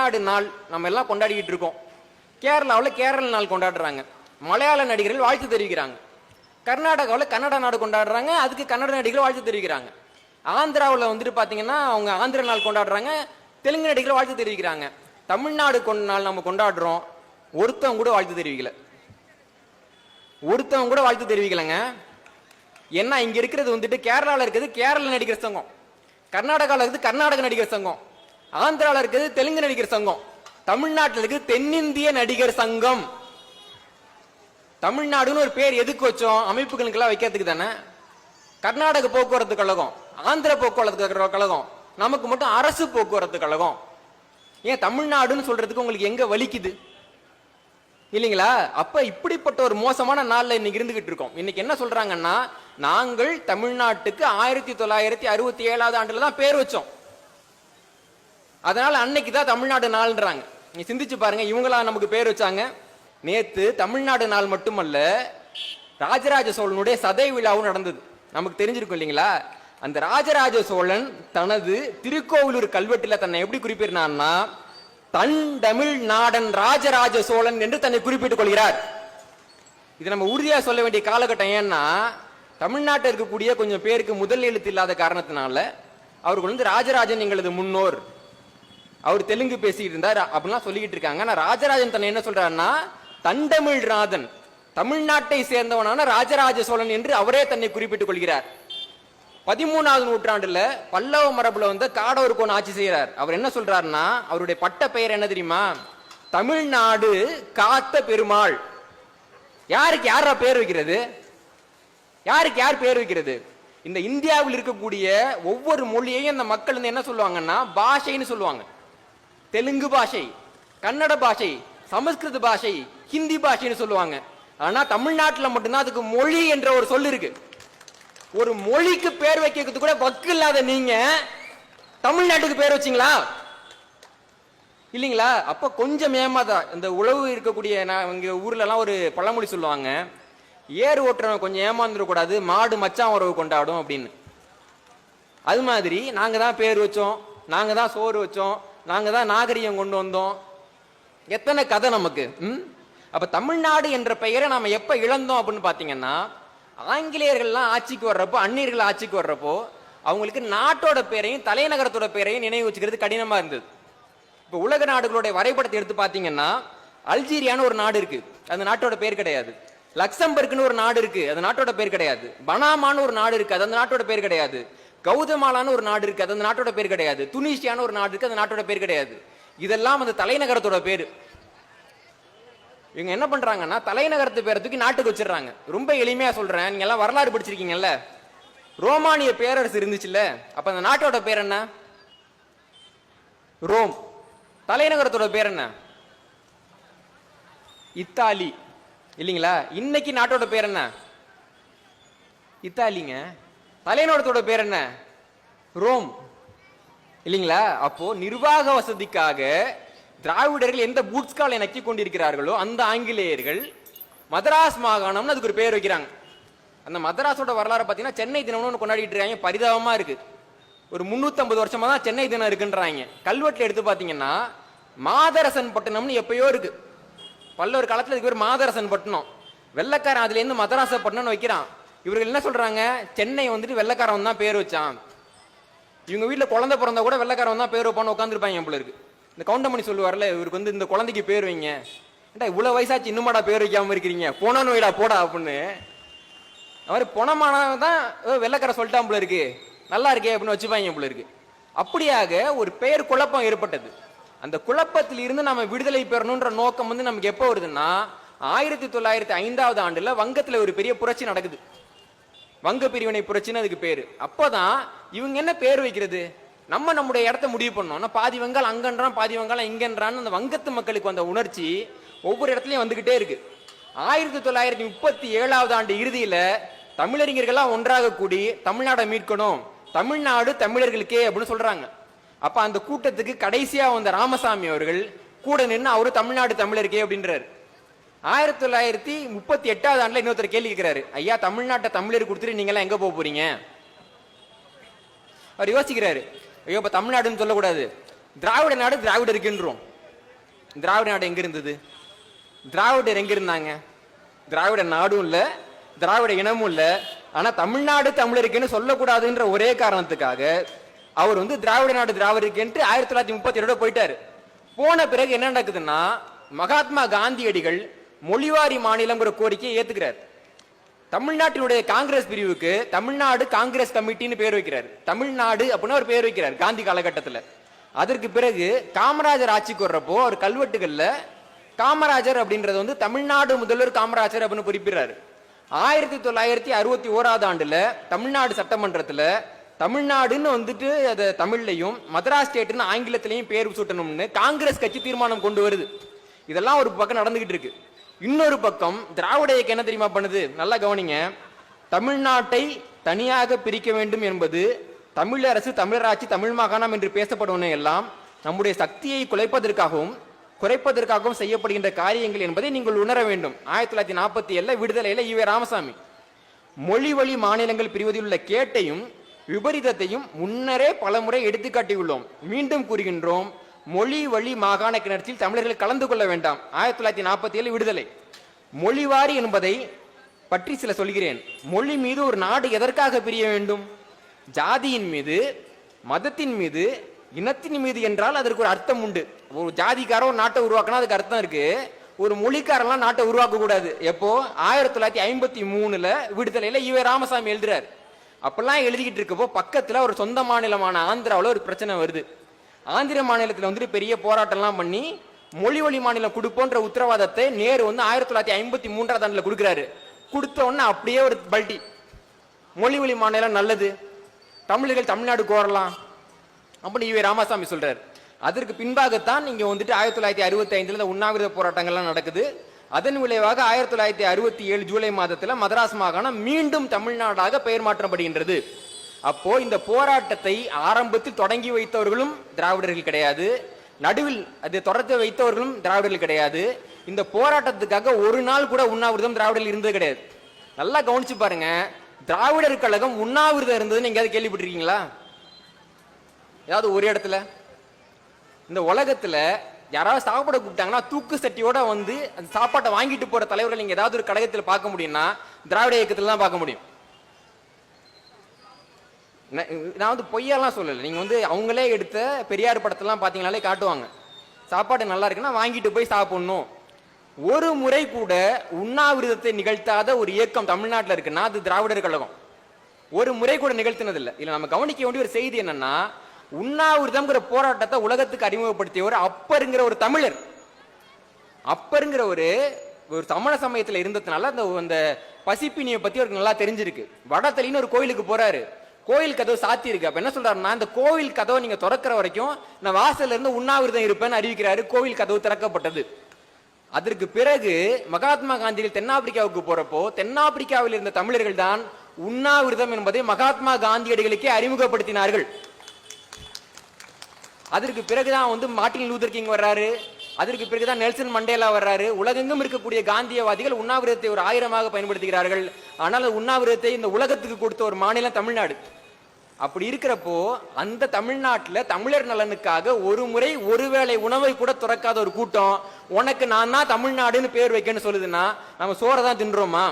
தமிழ்நாடு நாள் நம்ம எல்லாம் கொண்டாடிக்கிட்டு இருக்கோம். கேரளாவில் கேரள நாள் கொண்டாடுறாங்க. மலையாள நடிகர்கள் வாழ்த்து தெரிவிக்கிறாங்க. கர்நாடகாவில் கன்னட நாடு கொண்டாடுறாங்க. அதுக்கு கன்னட நடிகர்கள் வாழ்த்து தெரிவிக்கிறாங்க. ஆந்திராவில் வந்துட்டு பார்த்தீங்கன்னா அவங்க ஆந்திர நாள் கொண்டாடுறாங்க. தெலுங்கு நடிகர்கள் வாழ்த்து தெரிவிக்கிறாங்க. தமிழ்நாடு கொண்ட நாள் நம்ம கொண்டாடுறோம். ஒருத்தவங்க கூட வாழ்த்து தெரிவிக்கல. ஒருத்தவங்க கூட வாழ்த்து தெரிவிக்கலைங்க. ஏன்னா இங்கே இருக்கிறது வந்துட்டு கேரளாவில் இருக்கிறது கேரள நடிகர் சங்கம். கர்நாடகாவில் இருக்குது கர்நாடக நடிகர் சங்கம். ஆந்திராவில் இருக்கிறது தெலுங்கு நடிகர் சங்கம். தமிழ்நாட்டில் இருக்குது தென்னிந்திய நடிகர் சங்கம். தமிழ்நாடுன்னு ஒரு பேர் எதுக்கு வச்சோம்? அமைப்புகளுக்கெல்லாம் வைக்கிறதுக்கு தானே? கர்நாடக போக்குவரத்து கழகம் ஆந்திர போக்குவரத்து கழகம் நமக்கு மட்டும் அரசு போக்குவரத்து கழகம். ஏன் தமிழ்நாடுன்னு சொல்றதுக்கு உங்களுக்கு எங்க வலிக்குது? இல்லைங்களா? அப்ப இப்படிப்பட்ட ஒரு மோசமான நாள்ல இன்னைக்கு இருந்துகிட்டு இருக்கோம். இன்னைக்கு என்ன சொல்றாங்கன்னா நாங்கள் தமிழ்நாட்டுக்கு ஆயிரத்தி தொள்ளாயிரத்தி அறுபத்தி ஏழாவது ஆண்டுல தான் பேர் வச்சோம். அதனால அன்னைக்கு தான் தமிழ்நாடு நாள்ன்றாங்க. நீ சிந்திச்சு பாருங்க இவங்களா நமக்கு பேர் வச்சாங்க. நேத்து தமிழ்நாடு நாள் மட்டுமல்ல ராஜராஜ சோழனுடைய சதை விழாவும் நடந்தது. நமக்கு தெரிஞ்சிருக்கும் இல்லைங்களா? அந்த ராஜராஜ சோழன் தனது திருக்கோவிலூர் கல்வெட்டில் தன்னை எப்படி குறிப்பிடுறான்னா தன் தமிழ் நாடன் ராஜராஜ சோழன் என்று தன்னை குறிப்பிட்டுக் கொள்கிறார். இது நம்ம உறுதியாக சொல்ல வேண்டிய காலகட்டம் ஏன்னா தமிழ்நாட்டில் இருக்கக்கூடிய கொஞ்சம் பேருக்கு முதல் எழுத்து இல்லாத காரணத்தினால அவர்கள் வந்து ராஜராஜன் எங்களது முன்னோர். அவர் தெலுங்கு பேசிக்கிட்டு இருந்தார் அப்படிலாம் சொல்லிக்கிட்டு இருக்காங்க. ஆனால் ராஜராஜன் தன்னை என்ன சொல்றாருன்னா தண்டமிழ் ராதன் தமிழ்நாட்டை சேர்ந்தவனான ராஜராஜ சோழன் என்று அவரே தன்னை குறிப்பிட்டுக் கொள்கிறார். பதிமூணாவது நூற்றாண்டுல பல்லவ மரபுல வந்து காடவர் கோன் ஆட்சி செய்கிறார். அவர் என்ன சொல்றாருன்னா அவருடைய பட்ட பெயர் என்ன தெரியுமா? தமிழ்நாடு காத்த பெருமாள். யாருக்கு யாரா பேர் வைக்கிறது? யாருக்கு யார் பேர் வைக்கிறது? இந்த இந்தியாவில் இருக்கக்கூடிய ஒவ்வொரு மொழியையும் அந்த மக்கள் வந்து என்ன சொல்லுவாங்கன்னா பாஷைன்னு சொல்லுவாங்க. தெலுங்கு பாஷை கன்னட பாஷை சமஸ்கிருத பாஷை ஹிந்தி பாஷைன்னு சொல்லுவாங்க. ஆனா தமிழ்நாட்டில் மட்டும்தான் அதுக்கு மொழி என்ற ஒரு சொல் இருக்கு. ஒரு மொழிக்கு பேர் வைக்கிறது கூட வக்கு இல்லாத நீங்க தமிழ்நாட்டுக்கு பேர் வச்சீங்களா? இல்லைங்களா? அப்ப கொஞ்சம் ஏமாதான் இந்த உழவு இருக்கக்கூடிய நான் இங்க ஊர்ல எல்லாம் ஒரு பழமொழி சொல்லுவாங்க. ஏர் ஓட்டுறவன் கொஞ்சம் ஏமாந்துடக்கூடாது மாடு மச்சான் உறவு கொண்டாடும் அப்படின்னு. அது மாதிரி நாங்க தான் பேர் வச்சோம். நாங்க தான் சோறு வச்சோம். நாங்கள் தான் நாகரிகம் கொண்டு வந்தோம். எத்தனை கதை நமக்கு ம்? அப்போ தமிழ்நாடு என்ற பெயரை நாம எப்போ இழந்தோம் அப்படின்னு பார்த்தீங்கன்னா ஆங்கிலேயர்கள்லாம் ஆட்சிக்கு வர்றப்போ அந்நியர்கள் ஆட்சிக்கு வர்றப்போ அவங்களுக்கு நாட்டோட பேரையும் தலைநகரத்தோட பேரையும் நினைவு வச்சுக்கிறது கடினமாக இருந்தது. இப்போ உலக நாடுகளுடைய வரைபடத்தை எடுத்து பார்த்தீங்கன்னா அல்ஜீரியான்னு ஒரு நாடு இருக்கு. அந்த நாட்டோட பேர் கிடையாது. லக்சம்பர்க்னு ஒரு நாடு இருக்கு. அது நாட்டோட பேர் கிடையாது. பனாமான்னு ஒரு நாடு இருக்கு. அது அந்த நாட்டோட பேர் கிடையாது. கௌதமாலான்னு ஒரு நாடு இருக்குது அது அந்த நாட்டோட பேர் கிடையாது. துனிஷியான்னு ஒரு நாடு இருக்கு அந்த நாட்டோட பேர் கிடையாது. இதெல்லாம் அந்த தலைநகரத்தோட பேர். இவங்க என்ன பண்ணுறாங்கன்னா தலைநகரத்து பேரை தூக்கி நாட்டுக்கு வச்சிடுறாங்க. ரொம்ப எளிமையாக சொல்கிறேன் நீங்கள் எல்லாம் வரலாறு படிச்சிருக்கீங்கல்ல? ரோமானிய பேரரசு இருந்துச்சுல்ல? அப்போ அந்த நாட்டோட பேர் என்ன? ரோம். தலைநகரத்தோட பேர் என்ன? இத்தாலி. இல்லைங்களா? இன்னைக்கு நாட்டோட பேர் என்ன? இத்தாலிங்க. தலைநோடத்தோட பேர் என்ன? ரோம். இல்லைங்களா? அப்போ நிர்வாக வசதிக்காக திராவிடர்கள் எந்த பூட்ஸ்கால் நக்கி கொண்டிருக்கிறார்களோ அந்த ஆங்கிலேயர்கள் மதராஸ் மாகாணம்னு அதுக்கு ஒரு பேர் வைக்கிறாங்க. அந்த மதராஸோட வரலாறு பார்த்தீங்கன்னா சென்னை தினம்னு ஒன்று கொண்டாடிட்டு இருக்காங்க. பரிதாபமா இருக்கு. ஒரு 350 வருஷமா தான் சென்னை தினம் இருக்குன்றாங்க. கல்வெட்டில் எடுத்து பார்த்தீங்கன்னா மாதரசன் பட்டணம்னு எப்பயோ இருக்கு. பல்லொரு காலத்தில் இதுக்கு பேர் மாதரசன் பட்டணம் வெள்ளக்காரன் அதுலேருந்து மதராச பட்டணம்னு வைக்கிறான். இவர்கள் என்ன சொல்றாங்க? சென்னை வந்துட்டு வெள்ளக்காரன் தான் பேர் வச்சான். இவங்க வீட்டில் குழந்தை பிறந்தா கூட வெள்ளக்காரன் தான் பேர் வைப்பான்னு உட்காந்துருப்பாங்க போல இருக்கு இந்த கவுண்டமணி சொல்லுவார்ல இவருக்கு வந்து இந்த குழந்தைக்கு பேர் வைங்க. ஏண்டா இவ்வளவு வயசாச்சு இன்னுமாடா பேர் வைக்காம இருக்கிறீங்க? போனான்னு வைடா போடா அப்படின்னு. அவர் பொணமானவன் தான் வெள்ளக்காரன் சொல்லிட்டான் போல இருக்கு நல்லா இருக்கே அப்படின்னு வச்சுப்பாங்க போல இருக்கு அப்படியாக ஒரு பெயர் குழப்பம் ஏற்பட்டது. அந்த குழப்பத்தில் இருந்து நம்ம விடுதலை பெறணுன்ற நோக்கம் வந்து நமக்கு எப்போ வருதுன்னா ஆயிரத்தி தொள்ளாயிரத்தி ஐந்தாவது ஆண்டுல வங்கத்துல ஒரு பெரிய புரட்சி நடக்குது. வங்க பிரிவினை புரட்சின்னு அதுக்கு பேரு. அப்போதான் இவங்க என்ன பேர் வைக்கிறது? நம்ம நம்முடைய இடத்த முடிவு பண்ணோம் பாதி வங்கால் அங்கன்றான் பாதி வங்காளம் இங்கன்றான்னு அந்த வங்கத்து மக்களுக்கு வந்த உணர்ச்சி ஒவ்வொரு இடத்துலையும் வந்துகிட்டே இருக்கு. ஆயிரத்தி தொள்ளாயிரத்தி முப்பத்தி ஏழாவது ஆண்டு இறுதியில தமிழறிஞர்கள்லாம் ஒன்றாக கூடி தமிழ்நாடை மீட்கணும். தமிழ்நாடு தமிழர்களுக்கே அப்படின்னு சொல்றாங்க. அப்ப அந்த கூட்டத்துக்கு கடைசியா வந்த ராமசாமி அவர்கள் கூட நின்று அவரு தமிழ்நாடு தமிழருக்கே அப்படின்றாரு. ஆயிரத்தி தொள்ளாயிரத்தி முப்பத்தி எட்டாவது ஆண்டுல இன்னொருத்தர் கேள்வி கேட்கிறாரு ஐயா தமிழ்நாட்டை தமிழர் கொடுத்துட்டு நீங்க எங்கே எங்க போக போறீங்க? அவர் யோசிக்கிறாரு. ஐயோ இப்போ தமிழ்நாடுன்னு சொல்லக்கூடாது. திராவிட நாடு திராவிடருக்குன்றோம் திராவிட நாடு எங்க இருந்தது? திராவிடர் எங்க இருந்தாங்க? திராவிட நாடும் இல்லை திராவிட இனமும் இல்லை. ஆனால் தமிழ்நாடு தமிழருக்குன்னு சொல்லக்கூடாதுன்ற ஒரே காரணத்துக்காக அவர் வந்து திராவிட நாடு திராவிடருக்குன்ட்டு ஆயிரத்தி தொள்ளாயிரத்தி முப்பத்தி ரெண்டு போயிட்டாரு. போன பிறகு என்ன நடக்குதுன்னா மகாத்மா காந்தியடிகள் மொழிவாரி மாநிலங்கிற கோரிக்கையை ஏத்துக்கிறார். தமிழ்நாட்டினுடைய காங்கிரஸ் பிரிவுக்கு தமிழ்நாடு காங்கிரஸ் கமிட்டின்னு பேர் வைக்கிறார். தமிழ்நாடு அப்படின்னு அவர் பேர் வைக்கிறார் காந்தி காலகட்டத்தில். அதற்கு பிறகு காமராஜர் ஆட்சிக்கு வர்றப்போ அவர் கல்வெட்டுகளில் காமராஜர் அப்படின்றது வந்து தமிழ்நாடு முதல்வர் காமராஜர் அப்படின்னு குறிப்பிடுறாரு. ஆயிரத்தி தொள்ளாயிரத்தி அறுபத்தி ஓராது ஆண்டுல தமிழ்நாடு சட்டமன்றத்தில் தமிழ்நாடுன்னு வந்துட்டு அதை தமிழ்லையும் மதராஸ் ஸ்டேட்டுன்னு ஆங்கிலத்திலையும் பேர் சூட்டணும்னு காங்கிரஸ் கட்சி தீர்மானம் கொண்டு வருது. இதெல்லாம் ஒரு பக்கம் நடந்துகிட்டு இருக்கு. இன்னொரு பக்கம் திராவிட இயக்கம் என்ன தெரியுமா பண்ணுது? நல்லா கவனிங்க. தமிழ்நாட்டை தனியாக பிரிக்க வேண்டும் என்பது தமிழரசு தமிழராட்சி தமிழ் மாகாணம் என்று பேசப்படுவன எல்லாம் நம்முடைய சக்தியை குலைப்பதற்காகவும் குறைப்பதற்காகவும் செய்யப்படுகின்ற காரியங்கள் என்பதை நீங்கள் உணர வேண்டும். ஆயிரத்தி தொள்ளாயிரத்தி நாற்பத்தி ஏழில் விடுதலையில் ஈவே ராமசாமி. மொழி வழி மாநிலங்கள் பிரிவதில் உள்ள கேட்டையும் விபரீதத்தையும் முன்னரே பலமுறை எடுத்துக்காட்டியுள்ளோம். மீண்டும் கூறுகின்றோம் மொழி வழி மாகாண கிணற்றில் தமிழர்கள் கலந்து கொள்ள வேண்டாம். ஆயிரத்தி தொள்ளாயிரத்தி நாற்பத்தி ஏழு விடுதலை. மொழிவாரி என்பதை பற்றி சில சொல்கிறேன். மொழி மீது ஒரு நாடு எதற்காக பிரிய வேண்டும்? ஜாதியின் மீது மதத்தின் மீது இனத்தின் மீது என்றால் அதற்கு ஒரு அர்த்தம் உண்டு. ஒரு ஜாதிக்காரன் ஒரு நாட்டை உருவாக்கினா அதுக்கு அர்த்தம் இருக்கு. ஒரு மொழிக்காரெல்லாம் நாட்டை உருவாக்க கூடாது எப்போ? ஆயிரத்தி தொள்ளாயிரத்தி ஐம்பத்தி மூணுல விடுதலையில ஈவே ராமசாமி எழுதுறாரு. அப்பெல்லாம் எழுதிக்கிட்டு இருக்கப்போ பக்கத்துல ஒரு சொந்த மாநிலமான ஆந்திராவில் ஒரு பிரச்சனை வருது. ஆந்திர மாநிலத்தில் வந்துட்டு பெரிய போராட்டம்லாம் பண்ணி மொழி வழி மாநிலம் கொடுப்போன்ற உத்தரவாதத்தை நேரு வந்து ஆயிரத்தி தொள்ளாயிரத்தி ஐம்பத்தி மூன்றாவது ஆண்டில் கொடுக்குறாரு. கொடுத்த உடனே அப்படியே ஒரு பல்டி. மொழி வழி மாநிலம் நல்லது. தமிழர்கள் தமிழ்நாடு கோரலாம். அப்படின்னு இவை ராமசாமி சொல்றாரு. அதற்கு பின்பாகத்தான் நீங்கள் வந்துட்டு ஆயிரத்தி தொள்ளாயிரத்தி அறுபத்தி ஐந்தில் இந்த உண்ணாவிரத போராட்டங்கள்லாம் நடக்குது. அதன் விளைவாக ஆயிரத்தி தொள்ளாயிரத்தி அறுபத்தி ஏழு ஜூலை மாதத்தில் மதராஸ் மாகாணம் மீண்டும் தமிழ்நாடாக பெயர் மாற்றப்படுகின்றது. அப்போ இந்த போராட்டத்தை ஆரம்பத்தில் தொடங்கி வைத்தவர்களும் திராவிடர்கள் கிடையாது. நடுவில் அதை தொடர்ந்து வைத்தவர்களும் திராவிடர்கள் கிடையாது. இந்த போராட்டத்துக்காக ஒரு நாள் கூட உண்ணாவிரதம் திராவிடர்கள் இருந்தது கிடையாது. நல்லா கவனிச்சு பாருங்க. திராவிடர் கழகம் உண்ணாவிரதம் இருந்ததுன்னு எங்கேயாவது கேள்விப்பட்டிருக்கீங்களா? ஏதாவது ஒரு இடத்துல? இந்த உலகத்துல யாராவது சாப்பிட கூப்பிட்டாங்கன்னா தூக்கு சட்டியோட வந்து அந்த சாப்பாட்டை வாங்கிட்டு போற தலைவர்கள் நீங்க ஏதாவது ஒரு கழகத்தில் பார்க்க முடியும்னா திராவிட இயக்கத்தில் தான் பார்க்க முடியும். நான் வந்து பொய்யெல்லாம் சொல்லலை. நீங்கள் வந்து அவங்களே எடுத்த பெரியார் படத்தெல்லாம் பார்த்தீங்கனாலே காட்டுவாங்க. சாப்பாடு நல்லா இருக்குன்னா வாங்கிட்டு போய் சாப்பிடணும். ஒரு முறை கூட உண்ணாவிரதத்தை நிகழ்த்தாத ஒரு இயக்கம் தமிழ்நாட்டில் இருக்குன்னா அது திராவிடர் கழகம். ஒரு முறை கூட நிகழ்த்தினதில்லை. இல்லை நம்ம கவனிக்க வேண்டிய ஒரு செய்தி என்னன்னா உண்ணாவிரதம்ங்கிற போராட்டத்தை உலகத்துக்கு அறிமுகப்படுத்தியவர் அப்பருங்கிற ஒரு தமிழர். அப்பருங்கிற ஒரு ஒரு சமண சமயத்தில் இருந்ததுனால அந்த அந்த பசிப்பினியை பற்றி அவருக்கு நல்லா தெரிஞ்சிருக்கு. வடத்தலின்னு ஒரு கோயிலுக்கு போறாரு. கோயில் கதவு சாத்தி இருக்கு அப்ப என்ன சொல்றாருன்னா அந்த கோவில் கதவை நீங்க திறக்கிற வரைக்கும் நான் வாசல்ல இருந்து உண்ணாவிரதம் இருப்பேன்னு அறிவிக்கிறாரு. கோவில் கதவு திறக்கப்பட்டது. அதற்கு பிறகு மகாத்மா காந்திகள் தென்னாப்பிரிக்காவுக்கு போறப்போ தென்னாப்பிரிக்காவில் இருந்த தமிழர்கள் தான் உண்ணாவிரதம் என்பதை மகாத்மா காந்தியடிகளுக்கே அறிமுகப்படுத்தினார்கள். அதற்கு பிறகுதான் வந்து மார்ட்டின் லூதர் கிங் வர்றாரு. அதற்கு பிறகுதான் நெல்சன் மண்டேலா வர்றாரு. உலகெங்கும் இருக்கக்கூடிய காந்தியவாதிகள் உண்ணாவிரதத்தை ஒரு ஆயிரமாக பயன்படுத்துகிறார்கள். ஆனால் உண்ணாவிரதத்தை இந்த உலகத்துக்கு கொடுத்த ஒரு மாநிலம் தமிழ்நாடு. அப்படி இருக்கிறப்போ அந்த தமிழ்நாட்டில் தமிழர் நலனுக்காக ஒரு முறை ஒருவேளை உணவை கூட துறக்காத ஒரு கூட்டம் உனக்கு நான் தான் தமிழ்நாடுன்னு பேர் வைக்கன்னு சொல்லுதுன்னா நம்ம சோறை தான் தின்றோமா?